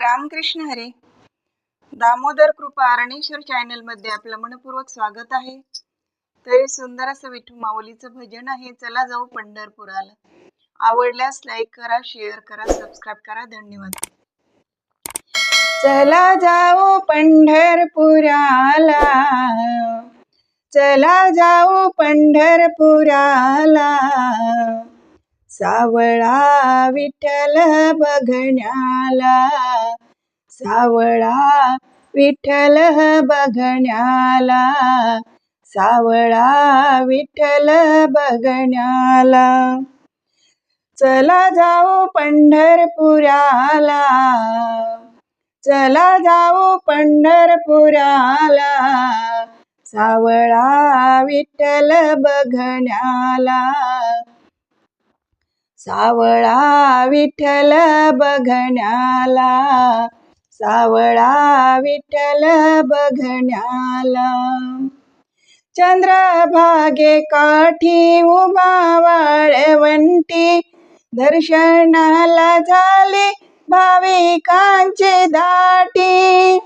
रामकृष्ण हरे. दामोदर कृपा अरणेश्वर चॅनलमध्ये आपलं मनपूर्वक स्वागत आहे. तरी सुंदर असं विठू माऊलीचं भजन आहे. चला जाऊ पंढरपुराला. आवडल्यास लाईक करा शेअर करा सबस्क्राईब करा. धन्यवाद. चला जाओ पंढरपुराला. चला जाओ पंढरपुराला. सावळा विठ्ठल बघण्याला. सावळा विठ्ठल बघण्याला. सावळा विठ्ठल बघण्याला. चला जाऊ पंढरपुराला. चला जाऊ पंढरपुराला. सावळा विठ्ठल बघण्याला. सावळा विठ्ठल बघण्याला सावळा विठ्ठल बघण्याला. चंद्रभागे काठी उभा वाळवंटी दर्शनाला झाले भाविकांचे दाटी.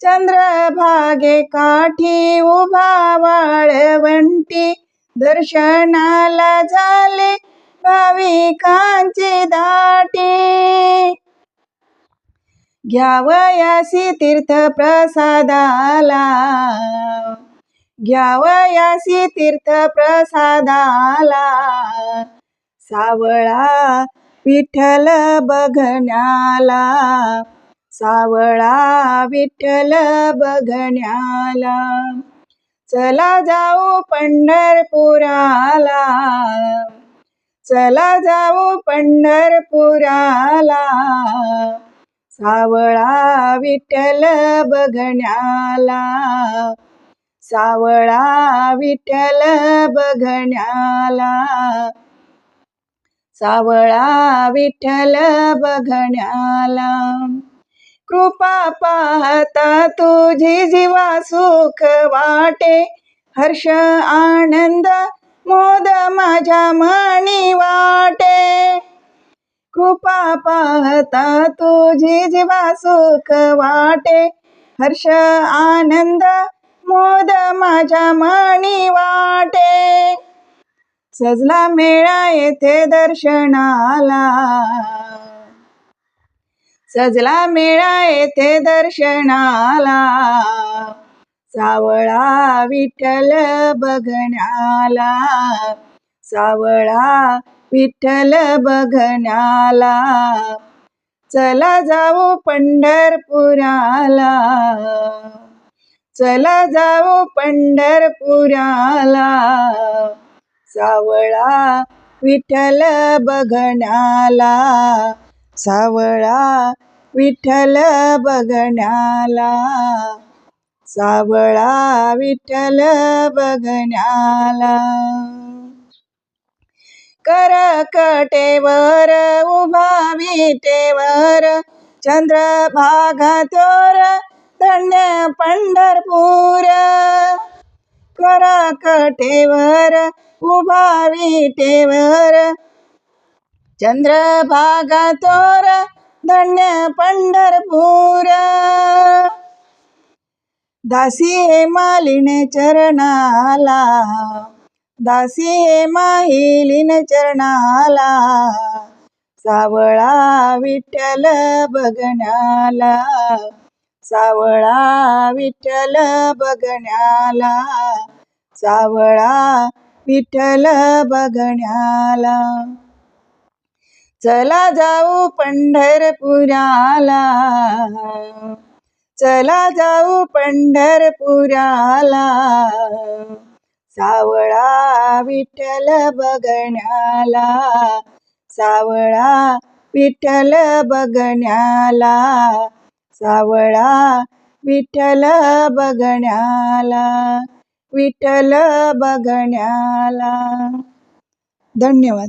चंद्रभागे काठी उभा वाळवंटी दर्शनाला झाले भाविकांची दाटी. घ्यावयासी तीर्थ प्रसादाला घ्यावयासी तीर्थ प्रसादाला सावळा विठ्ठल बघण्याला. सावळा विठ्ठल बघण्याला. चला जाऊ पंढरपुराला. चला जाऊ पंढरपुराला. सावळा विठ्ठल बघण्याला. सावळा विठ्ठल बघण्याला. सावळा विठ्ठल बघण्याला. कृपा पाहता तुझी जीवा सुख वाटे. हर्ष आनंद मोद माझ्या म्हणी वाटे. कृपा पाहता तुझी जीवा सुख वाटे. हर्ष आनंद मोद माझ्या म्हणी वाटे. सजला मेळा येथे दर्शनाला. सजला मेळा येथे दर्शनाला. सावळा विठ्ठल बघण्याला. सावळा विठ्ठल बघण्याला. चला जाऊ पंढरपुराला. चला जाऊ पंढरपुराला. सावळा विठ्ठल बघण्याला. सावळा विठ्ठल बघण्याला. सावळा विठ्ठल बघण्याला. करकटेवर उभा विटेवर चंद्रभागा तोर धन्य पंढरपूर. करकटेवर उभा विटेवर चंद्रभागा तोर धन्य पंढरपूर. दासी हे मालिने चरणाला. दासी हे माहिलीन चरणाला. सावळा विठ्ठल बघण्याला. सावळा विठ्ठल बघण्याला. सावळा विठ्ठल बघण्याला. चला जाऊ पंढरपुराला. चला जाऊ पंढरपुराला. सावळा विठ्ठल बघण्याला. सावळा विठ्ठल बघण्याला. सावळा विठ्ठल बघण्याला. विठ्ठल बघण्याला. धन्यवाद.